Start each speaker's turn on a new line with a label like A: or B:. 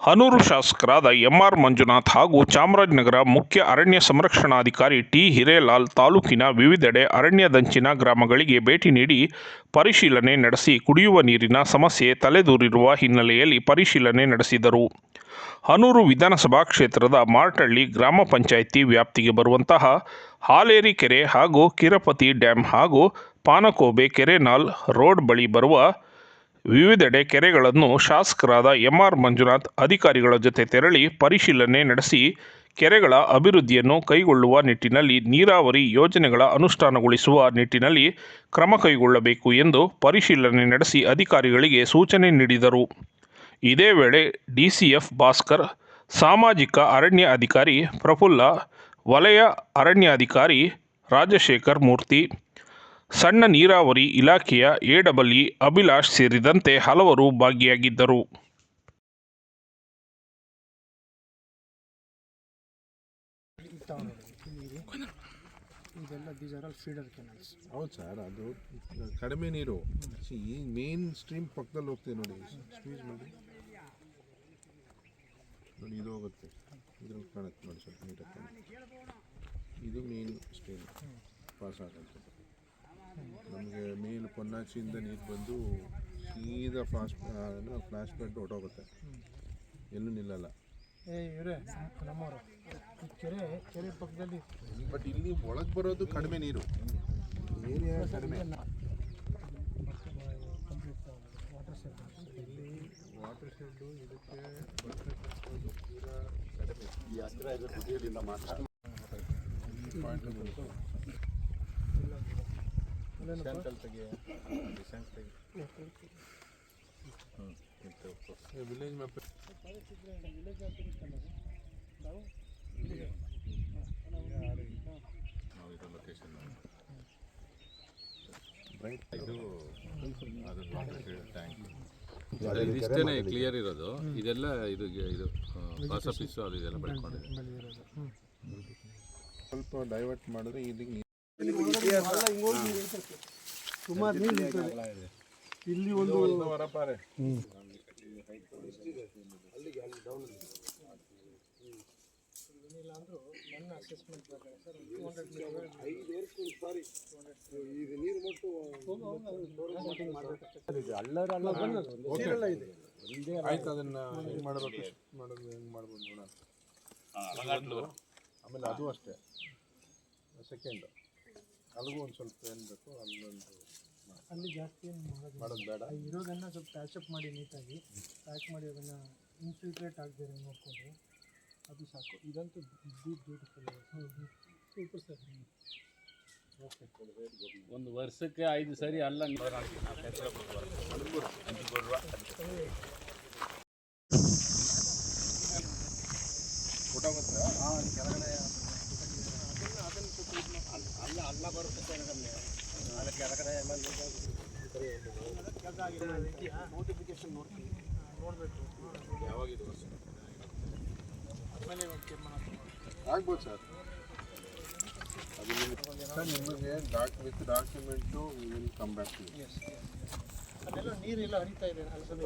A: ಹನೂರು ಶಾಸಕರಾದ ಎಂಆರ್ ಮಂಜುನಾಥ್ ಹಾಗೂ ಚಾಮರಾಜನಗರ ಮುಖ್ಯ ಅರಣ್ಯ ಸಂರಕ್ಷಣಾಧಿಕಾರಿ ಟಿ ಹಿರೇಲಾಲ್ ತಾಲೂಕಿನ ವಿವಿಧೆಡೆ ಅರಣ್ಯದಂಚಿನ ಗ್ರಾಮಗಳಿಗೆ ಭೇಟಿ ನೀಡಿ ಪರಿಶೀಲನೆ ನಡೆಸಿ ಕುಡಿಯುವ ನೀರಿನ ಸಮಸ್ಯೆ ತಲೆದೂರಿರುವ ಹಿನ್ನೆಲೆಯಲ್ಲಿ ಪರಿಶೀಲನೆ ನಡೆಸಿದರು. ಹನೂರು ವಿಧಾನಸಭಾ ಕ್ಷೇತ್ರದ ಮಾರ್ಟಳ್ಳಿ ಗ್ರಾಮ ಪಂಚಾಯಿತಿ ವ್ಯಾಪ್ತಿಗೆ ಬರುವಂತಹ ಹಾಲೇರಿ ಕೆರೆ ಹಾಗೂ ಕಿರಪತಿ ಡ್ಯಾಂ ಹಾಗೂ ಪಾನಕೋಬೆ ಕೆರೆನಾಲ್ ರೋಡ್ ಬಳಿ ಬರುವ ವಿವಿಧೆಡೆ ಕೆರೆಗಳನ್ನು ಶಾಸಕರಾದ ಎಂಆರ್ ಮಂಜುನಾಥ್ ಅಧಿಕಾರಿಗಳ ಜೊತೆ ತೆರಳಿ ಪರಿಶೀಲನೆ ನಡೆಸಿ ಕೆರೆಗಳ ಅಭಿವೃದ್ಧಿಯನ್ನು ಕೈಗೊಳ್ಳುವ ನಿಟ್ಟಿನಲ್ಲಿ ನೀರಾವರಿ ಯೋಜನೆಗಳ ಅನುಷ್ಠಾನಗೊಳಿಸುವ ನಿಟ್ಟಿನಲ್ಲಿ ಕ್ರಮ ಕೈಗೊಳ್ಳಬೇಕು ಎಂದು ಪರಿಶೀಲನೆ ನಡೆಸಿ ಅಧಿಕಾರಿಗಳಿಗೆ ಸೂಚನೆ ನೀಡಿದರು. ಇದೇ ವೇಳೆ ಡಿಸಿಎಫ್ ಭಾಸ್ಕರ್, ಸಾಮಾಜಿಕ ಅರಣ್ಯ ಅಧಿಕಾರಿ ಪ್ರಫುಲ್ಲ, ವಲಯ ಅರಣ್ಯಾಧಿಕಾರಿ ರಾಜಶೇಖರ್ ಮೂರ್ತಿ ಸಣ್ಣ ನೀರಾವರಿ ಇಲಾಖೆಯ ಎಡಬಲಿ ಅಭಿಲಾಷ್ ಸೇರಿದಂತೆ ಹಲವರು ಭಾಗಿಯಾಗಿದ್ದರು.
B: ಇದೆಲ್ಲ ದೀಸ್ ಫೀಡರ್ ಕೆನಲ್ಸ್
C: ಹೌದು ಸರ್ ಅದು ಕಡಿಮೆ ನೀರು. ಈ ಮೇನ್ ಸ್ಟ್ರೀಮ್ ಪಕ್ಕದಲ್ಲಿ ಹೋಗ್ತೀವಿ ನೋಡಿ. ಸ್ಕ್ವೀಸ್ ಮಾಡಿ. ನೋಡಿ ಇದು ಹೋಗುತ್ತೆ. ಇದ್ರಲ್ಲಿ ಕಾಣುತ್ತೆ ನೋಡಿ ಸ್ವಲ್ಪ ನೀಟಾಗಿ. ಇದು ಮೇನ್ ಸ್ಟ್ರೀಮ್ ಪಾಸ್ ಆಗುತ್ತೆ. ಪೊನ್ನಾಚಿಯಿಂದ ನೀರು ಬಂದು ಸೀದಾ ಫಾಸ್ಟ್ ಫ್ಲಾಶ್ ಬ್ಯಾಟ್ ಹೊಟ್ಟೋಗುತ್ತೆ ಎಲ್ಲೂ ನಿಲ್ಲಲ್ಲ.
B: ಏ ಇವರೇ ನಮ್ಮವರು. ಈ ಕೆರೆ ಕೆರೆ ಪಕ್ಕದಲ್ಲಿ.
C: ಬಟ್ ಇಲ್ಲಿ ಒಳಗೆ ಬರೋದು ಕಡಿಮೆ ನೀರು. ಏರಿಯಾ ಕಡಿಮೆ.
B: ವಾಟರ್ ಶೆಡ್
C: ಇಲ್ಲಿ ವಾಟರ್ ಶೆಡ್ಡು ಇದಕ್ಕೆ ಬರ್ತಕ್ಕಂಥದ್ದು ತೀರಾ ಮಾತ್ರ. ಪಾಯಿಂಟ್ ಸ್ಯಾಂಕಲ್ ತೆಗಿ, ಡಿಸೆಂಟ್ ತೆಗಿ. ಏ, ವಿಲೇಜ್ ಮ್ಯಾಪ್
D: ಇದಿಷ್ಟೇ ಕ್ಲಿಯರ್ ಇರೋದು. ಇದೆಲ್ಲ ಇದು ಇದು ಬಸ್ ಆಫೀಸು ಅದು ಇದೆಲ್ಲ ಬೆಳ್ಕೊಂಡಿದೆ.
B: ಹ್ಞೂ
C: ಸ್ವಲ್ಪ ಡೈವರ್ಟ್ ಮಾಡಿದ್ರೆ ಇಲ್ಲಿಗೆ
B: ಸುಮಾರು. ಇಲ್ಲಿ ಒಂದು
C: ಆಯ್ತು ಅದನ್ನ ಹೆಂಗ್ ಮಾಡಬೇಕು? ಮಾಡೋದು ಹೆಂಗ್ ಮಾಡ್ಬೋದು ನೋಡೋಣ. ಆಮೇಲೆ ಅದು ಅಷ್ಟೇ. ಸೆಕೆಂಡ್ ಅಲ್ಲಿಗೂ ಒಂದು ಸ್ವಲ್ಪ ಏನು ಬೇಕು ಅಲ್ಲೊಂದು
B: ಅಲ್ಲಿ ಜಾಸ್ತಿ ಏನು ಮಾಡೋದು
C: ಮಾಡೋದು ಬೇಡ.
B: ಇರೋದನ್ನು ಸ್ವಲ್ಪ ಪ್ಯಾಚಪ್ ಮಾಡಿ ನೀಟಾಗಿ ಪ್ಯಾಕ್ ಮಾಡಿ ಅದನ್ನು ಇನ್ಫಿಲ್ಟ್ರೇಟ್ ಆಗದೆ ನೋಡ್ಕೊಂಡು ಅದು ಸಾಕು. ಇದಂತೂ ಬಿದ್ದು ಬ್ಯೂಟಿಫುಲ್ ಸೂಪರ್ ಸರ್
D: ಒಂದು ವರ್ಷಕ್ಕೆ ಐದು ಸರಿ ಅಲ್ಲ.
B: ನೋಟಿಫಿಕೇಶನ್ ನೋಡ್ತೀವಿ ನೋಡಬೇಕು ಆಮೇಲೆ ತೀರ್ಮಾನ ತಗೊಳ್ಳಿ.
C: ಆಗ್ಬೋದು ಸರ್ ಅದು ಸರ್ ನಿಮಗೆ doc with document will come back to
B: ಅದೆಲ್ಲ ನೀರೆಲ್ಲ ಹರಿತಾ ಇದೆ ಅಲ್ಲ ಸ್ವಲ್ಪ